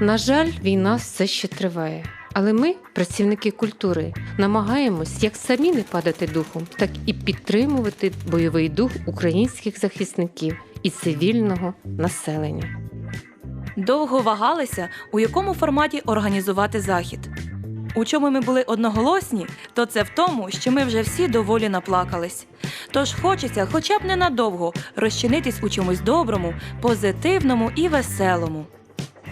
На жаль, війна все ще триває. Але ми, працівники культури, намагаємось як самі не падати духом, так і підтримувати бойовий дух українських захисників і цивільного населення. Довго вагалися, у якому форматі організувати захід. У чому ми були одноголосні, то це в тому, що ми вже всі доволі наплакались. Тож хочеться, хоча б ненадовго, розчинитись у чомусь доброму, позитивному і веселому.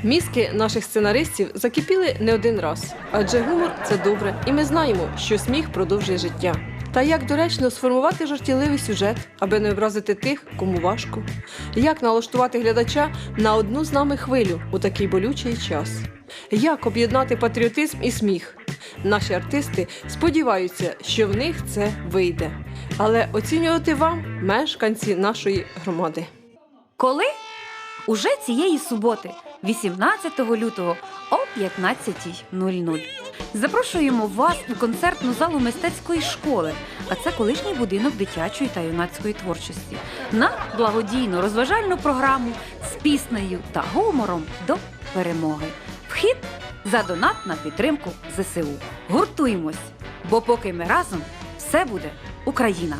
Мізки наших сценаристів закипіли не один раз, адже гумор це добре, і ми знаємо, що сміх продовжує життя. Та як доречно сформувати жартівливий сюжет, аби не образити тих, кому важко, як налаштувати глядача на одну з нами хвилю у такий болючий час, як об'єднати патріотизм і сміх. Наші артисти сподіваються, що в них це вийде. Але оцінювати вам мешканці нашої громади. Коли? Уже цієї суботи, 18 лютого о 15.00. Запрошуємо вас у концертну залу мистецької школи, а це колишній будинок дитячої та юнацької творчості, на благодійну розважальну програму з піснею та гумором до перемоги. Вхід за донат на підтримку ЗСУ. Гуртуємось, бо поки ми разом, все буде Україна!